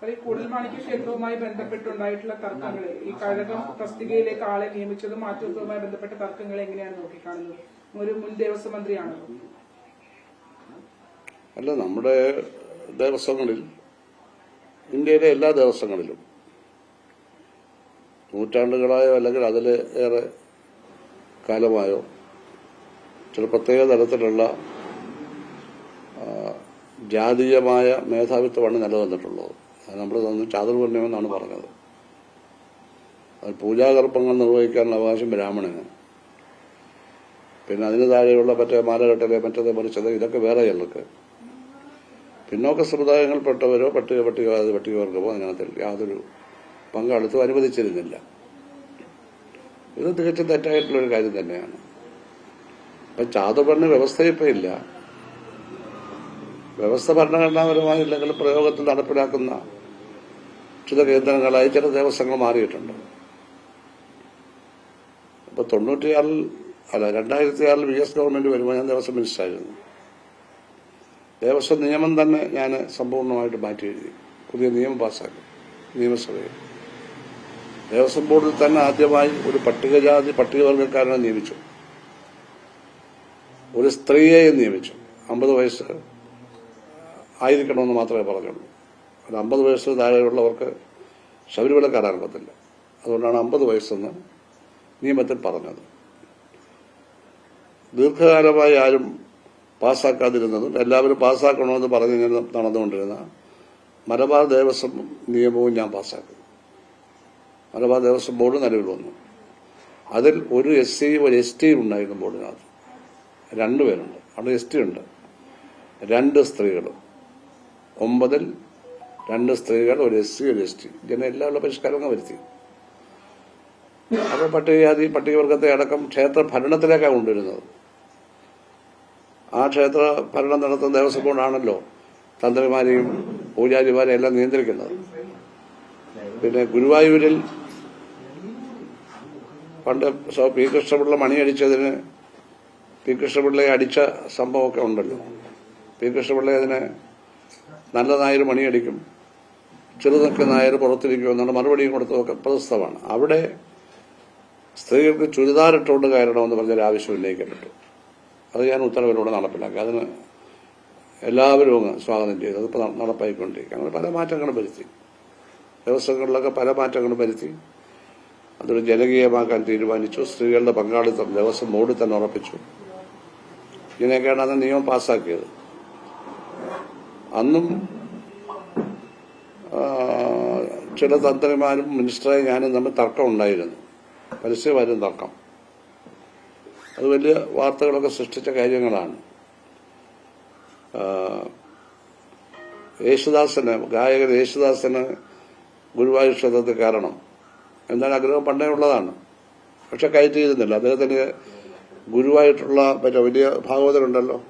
അത് ഈ കൂടൽമാണിക്യ ക്ഷേത്രവുമായി ബന്ധപ്പെട്ടുണ്ടായിട്ടുള്ള തർക്കങ്ങൾ ഈ കഴകം തസ്തികയിലേക്ക് ആളെ നിയമിച്ചതും മാറ്റുന്നതുമായി ബന്ധപ്പെട്ട തർക്കങ്ങൾ എങ്ങനെയാണ് നോക്കിക്കാണുന്നത്? ഒരു മുൻ ദേവസ്വം മന്ത്രിയാണ്? അല്ല നമ്മുടെ ദേവസ്വങ്ങളിൽ ഇന്ത്യയിലെ എല്ലാ ദേവസ്വങ്ങളിലും നൂറ്റാണ്ടുകളായോ അല്ലെങ്കിൽ അതിലേറെ കാലമായോ ചില പ്രത്യേക തരത്തിലുള്ള ജാതീയമായ മേധാവിത്വമാണ് നിലനിന്നിട്ടുള്ളത്. നമ്മൾ തന്നു. ചാതുർവർണമെന്നാണ് പറഞ്ഞത്. അത് പൂജാകർപ്പങ്ങൾ നിർവഹിക്കാനുള്ള അവകാശം ബ്രാഹ്മണന്. പിന്നെ അതിന് താഴെയുള്ള മറ്റേ മാലകെട്ടലെ മറ്റത് മറിച്ചത് ഇതൊക്കെ വേറെ ചിലർക്ക് പിന്നോക്ക സമുദായങ്ങളിൽപ്പെട്ടവരോ പട്ടിക പട്ടിക പട്ടികവർഗമോ അതിനകത്ത് യാതൊരു പങ്കാളിത്തം അനുവദിച്ചിരുന്നില്ല. ഇത് തികച്ചും തെറ്റായിട്ടുള്ളൊരു കാര്യം തന്നെയാണ്. അപ്പൊ ചാതുപർണ വ്യവസ്ഥ ഇപ്പം ഇല്ല. വ്യവസ്ഥ ഭരണഘടനാപരമായില്ലെങ്കിൽ പ്രയോഗത്തിൽ നടപ്പിലാക്കുന്ന ചില കേന്ദ്രങ്ങളായി ചില ദേവസ്വങ്ങൾ മാറിയിട്ടുണ്ട്. അപ്പൊ തൊണ്ണൂറ്റിയാറിൽ അല്ല രണ്ടായിരത്തി ആറിൽ വി എസ് ഗവൺമെന്റ് വരുമ്പോൾ ഞാൻ ദേവസ്വം മിനിസ്റ്ററായിരുന്നു. ദേവസ്വം നിയമം തന്നെ ഞാൻ സമ്പൂർണമായിട്ട് മാറ്റി എഴുതി. പുതിയ നിയമം പാസ്സാക്കി. നിയമസഭയിൽ. ദേവസ്വം ബോർഡിൽ തന്നെ ആദ്യമായി ഒരു പട്ടികജാതി പട്ടികവർഗക്കാരനെ നിയമിച്ചു. ഒരു സ്ത്രീയെയും നിയമിച്ചു. അമ്പത് വയസ്സ് ആയിരിക്കണമെന്ന് മാത്രമേ പറഞ്ഞുള്ളൂ. അത് അമ്പത് വയസ്സിൽ താഴെയുള്ളവർക്ക് ശബരിമല കയറാൻ പറ്റില്ല. അതുകൊണ്ടാണ് അമ്പത് വയസ്സെന്ന് നിയമത്തിൽ പറഞ്ഞത്. ദീർഘകാലമായി ആരും പാസ്സാക്കാതിരുന്നതും എല്ലാവരും പാസ്സാക്കണമെന്ന് പറഞ്ഞിങ്ങനെ നടന്നുകൊണ്ടിരുന്ന മലബാർ ദേവസ്വം നിയമവും ഞാൻ പാസ്സാക്കി മലബാർ ദേവസ്വം ബോർഡ് നിലവിൽ വന്നു. അതിൽ ഒരു എസ് സിയും ഒരു എസ് ടിയും ഉണ്ടായിരുന്നു ബോർഡിനകത്ത്. രണ്ടുപേരുണ്ട് അവിടെ എസ് ടി ഉണ്ട്. രണ്ട് സ്ത്രീകളും. ഒമ്പതിൽ രണ്ട് സ്ത്രീകൾ ഒരു എസ് സി ഒരു എസ് ടി ഇങ്ങനെ എല്ലാമുള്ള പരിഷ്കാരങ്ങൾ വരുത്തി. അപ്പോൾ പട്ടികജാതി പട്ടികവർഗത്തെ അടക്കം ക്ഷേത്ര ഭരണത്തിലേക്കാണ് കൊണ്ടുവരുന്നത്. ആ ക്ഷേത്ര ഭരണം നടത്തുന്ന ദേവസ്വം ബോർഡാണല്ലോ തന്ത്രിമാരെയും പൂജാരിമാരെയും എല്ലാം നിയന്ത്രിക്കുന്നത്. പിന്നെ ഗുരുവായൂരിൽ പണ്ട് പി കൃഷ്ണപിള്ള മണിയടിച്ചതിന് പി കൃഷ്ണപിള്ളയെ അടിച്ച സംഭവമൊക്കെ ഉണ്ടല്ലോ. പി കൃഷ്ണപിള്ളയെ അതിന് നല്ലതായൊരു മണിയടിക്കും. ചെറുതൊക്കെ നായർ പുറത്തിരിക്കും എന്നാണ് മറുപടിയും കൊടുത്തതൊക്കെ പ്രശസ്തമാണ്. അവിടെ സ്ത്രീകൾക്ക് ചുരിദാറിട്ടുകൊണ്ട് കയറണമെന്ന് പറഞ്ഞൊരു ആവശ്യം ഉന്നയിക്കപ്പെട്ടു. അത് ഞാൻ ഉത്തരവിലൂടെ നടപ്പിലാക്കി. അതിന് എല്ലാവരും അങ്ങ് സ്വാഗതം ചെയ്തു. അതിപ്പോൾ നടപ്പായിക്കൊണ്ടിരിക്കുക അങ്ങനെ പല മാറ്റങ്ങളും വരുത്തി. ദിവസങ്ങളിലൊക്കെ പല മാറ്റങ്ങളും വരുത്തി. അതൊരു ജനകീയമാക്കാൻ തീരുമാനിച്ചു. സ്ത്രീകളുടെ പങ്കാളിത്തം ദിവസം ബോർഡിൽ തന്നെ ഉറപ്പിച്ചു. ഇങ്ങനെയൊക്കെയാണ് അന്ന് നിയമം പാസ്സാക്കിയത്. അന്നും ചില തന്ത്രിമാരും മിനിസ്റ്ററായി ഞാനും തമ്മിൽ തർക്കം ഉണ്ടായിരുന്നു. പരസ്യമായിരുന്നു തർക്കം. അത് വലിയ വാർത്തകളൊക്കെ സൃഷ്ടിച്ച കാര്യങ്ങളാണ്. യേശുദാസന് ഗായകൻ യേശുദാസന് ഗുരുവായൂർ ക്ഷേത്രത്തിൽ കയറണം എന്നാൽ ആഗ്രഹം. പണ്ടേ ഉള്ളതാണ്. പക്ഷെ കയറ്റിയിരുന്നില്ല. അദ്ദേഹത്തിന് ഗുരുവായിട്ടുള്ള മറ്റേ വലിയ ഭാഗവതരുണ്ടല്ലോ.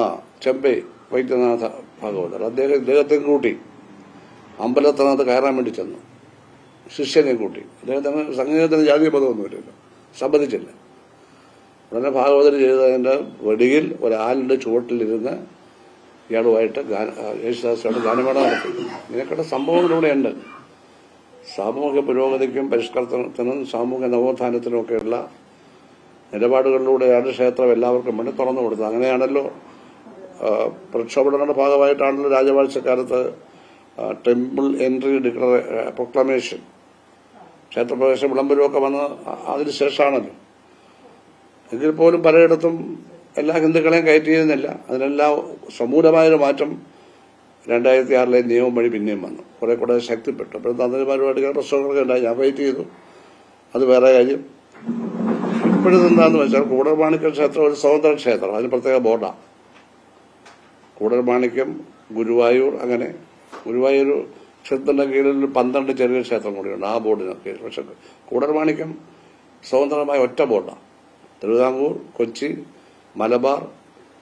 ആ ചെമ്പൈ വൈദ്യനാഥ ഭാഗവതർ. അദ്ദേഹം ഇദ്ദേഹത്തെ കൂട്ടി. അമ്പലത്തിനകത്ത് കയറാൻ വേണ്ടി ചെന്നു. ശിഷ്യനെ കൂട്ടി. അദ്ദേഹത്തിന് സംഗീതത്തിന് ജാതീയ പദമൊന്നുമില്ലല്ലോ. സമ്മതിച്ചില്ല ഉടനെ ഭാഗവതർ ചെയ്തതിന്റെ വെടിയിൽ ഒരാലിന്റെ ചുവട്ടിലിരുന്ന് ഇയാളുമായിട്ട് യേശുദാസോട് ഗാനമേള നടത്തി ഇതിനൊക്കെ സംഭവങ്ങളിലൂടെയുണ്ട് സാമൂഹിക പുരോഗതിക്കും പരിഷ്കരണത്തിനും സാമൂഹിക നവോത്ഥാനത്തിനും ഒക്കെയുള്ള നിലപാടുകളിലൂടെയാണ് ക്ഷേത്രം എല്ലാവർക്കും വേണ്ടി തുറന്നു കൊടുത്തത്. അങ്ങനെയാണല്ലോ പ്രക്ഷോഭങ്ങളുടെ ഭാഗമായിട്ടാണല്ലോ രാജവാഴ്ചക്കാലത്ത് ടെമ്പിൾ എൻട്രി ഡിക്ലറ പ്രൊക്ലമേഷൻ ക്ഷേത്രപ്രവേശന വിളംബരമൊക്കെ വന്ന് അതിനുശേഷമാണല്ലോ എങ്കിൽ പോലും പലയിടത്തും എല്ലാ ഹിന്ദുക്കളെയും കയറ്റിയിരുന്നില്ല അതിനെല്ലാം സമൂലമായൊരു മാറ്റം രണ്ടായിരത്തി ആറിലെ നിയമം വഴി പിന്നെയും വന്നു. കുറെ കൂടെ ശക്തിപ്പെട്ടു. അപ്പോൾ തന്ത്രിമാരുമായിട്ട് ചില പ്രശ്നങ്ങളൊക്കെ ഉണ്ടായി. ഞാൻ വെയിറ്റ് ചെയ്തു. അത് വേറെ കാര്യം. ഇപ്പോഴത്തെ എന്താണെന്ന് വെച്ചാൽ കൂടൽമാണിക്യം ക്ഷേത്രം ഒരു സ്വതന്ത്ര ക്ഷേത്രം. അതിന് പ്രത്യേക ബോർഡാണ് കൂടൽമാണിക്യം ഗുരുവായൂർ അങ്ങനെ ഗുരുവായൂർ ക്ഷേത്രത്തിന്റെ കീഴിൽ പന്ത്രണ്ട് ചെറിയ ക്ഷേത്രം കൂടിയുണ്ട്. ആ ബോർഡിന് കീഴിൽ പക്ഷെ കൂടർമാണിക്യം സ്വതന്ത്രമായ ഒറ്റ ബോർഡാണ് തിരുവിതാംകൂർ കൊച്ചി മലബാർ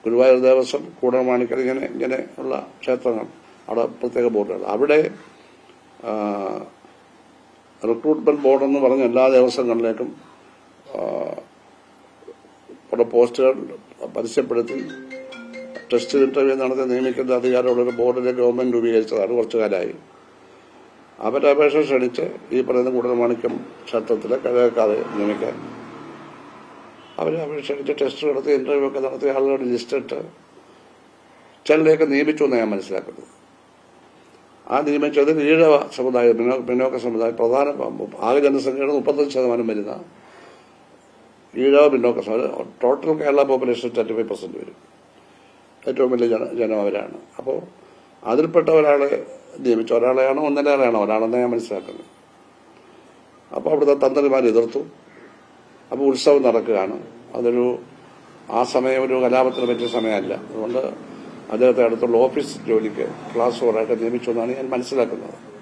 ഗുരുവായൂർ ദേവസ്വം കൂടൽമാണിക്യം ഇങ്ങനെ ഇങ്ങനെ ഉള്ള ക്ഷേത്രങ്ങൾ അവിടെ പ്രത്യേക ബോർഡുകൾ. അവിടെ റിക്രൂട്ട്മെന്റ് ബോർഡ് എന്ന് പറഞ്ഞ എല്ലാ ദേവസ്വങ്ങളിലേക്കും അവിടെ പോസ്റ്റുകൾ പരസ്യപ്പെടുത്തി ടെസ്റ്റ് ഇന്റർവ്യൂ നടത്തി നിയമിക്കുന്ന അധികാരമുള്ള ഒരു ബോർഡിനെ ഗവൺമെന്റ് രൂപീകരിച്ചതാണ്. കുറച്ചു കാലമായി. അവരുടെ അപേക്ഷ ക്ഷണിച്ച് ഈ പറയുന്ന കൂടുതൽ മാണിക്യം ക്ഷേത്രത്തിലെ കഴകക്കാതെ നിയമിക്കാൻ. അവരെ അപേക്ഷ ക്ഷണിച്ച് ടെസ്റ്റ് നടത്തി ഇന്റർവ്യൂ ഒക്കെ നടത്തി ആളുകളുടെ ലിസ്റ്റ് ഇട്ട് ചിലരെയൊക്കെ നിയമിച്ചു എന്ന് ഞാൻ മനസ്സിലാക്കുന്നു ആ നിയമിച്ചത് ഈഴവ സമുദായം പിന്നോ- പിന്നോക്ക സമുദായം പ്രധാന ആകെ ജനസംഖ്യയുടെ മുപ്പത്തഞ്ച് ശതമാനം വരുന്ന ഈഴവ പിന്നോക്ക സമുദായം total Kerala population thirty five percent വരും. ഏറ്റവും വലിയ ജന ജനം അവരാണ് അപ്പോൾ അതിൽപ്പെട്ട ഒരാളെ നിയമിച്ച ഒരാളെയാണോ ഒന്നരയാളെയാണോ? ഒരാളെന്ന് ഞാൻ മനസ്സിലാക്കുന്നത്. അപ്പോൾ അവിടുത്തെ തന്ത്രിമാർ എതിർത്തു. അപ്പോൾ ഉത്സവം നടക്കുകയാണ്. അതൊരു ആ സമയം ഒരു കലാപത്തിന് പറ്റിയ സമയമല്ല. അതുകൊണ്ട് അദ്ദേഹത്തെ അടുത്തുള്ള ഓഫീസ് ജോലിക്ക് ക്ലാസ് ഓറായിട്ട് നിയമിച്ചു എന്നാണ് ഞാൻ മനസ്സിലാക്കുന്നത്.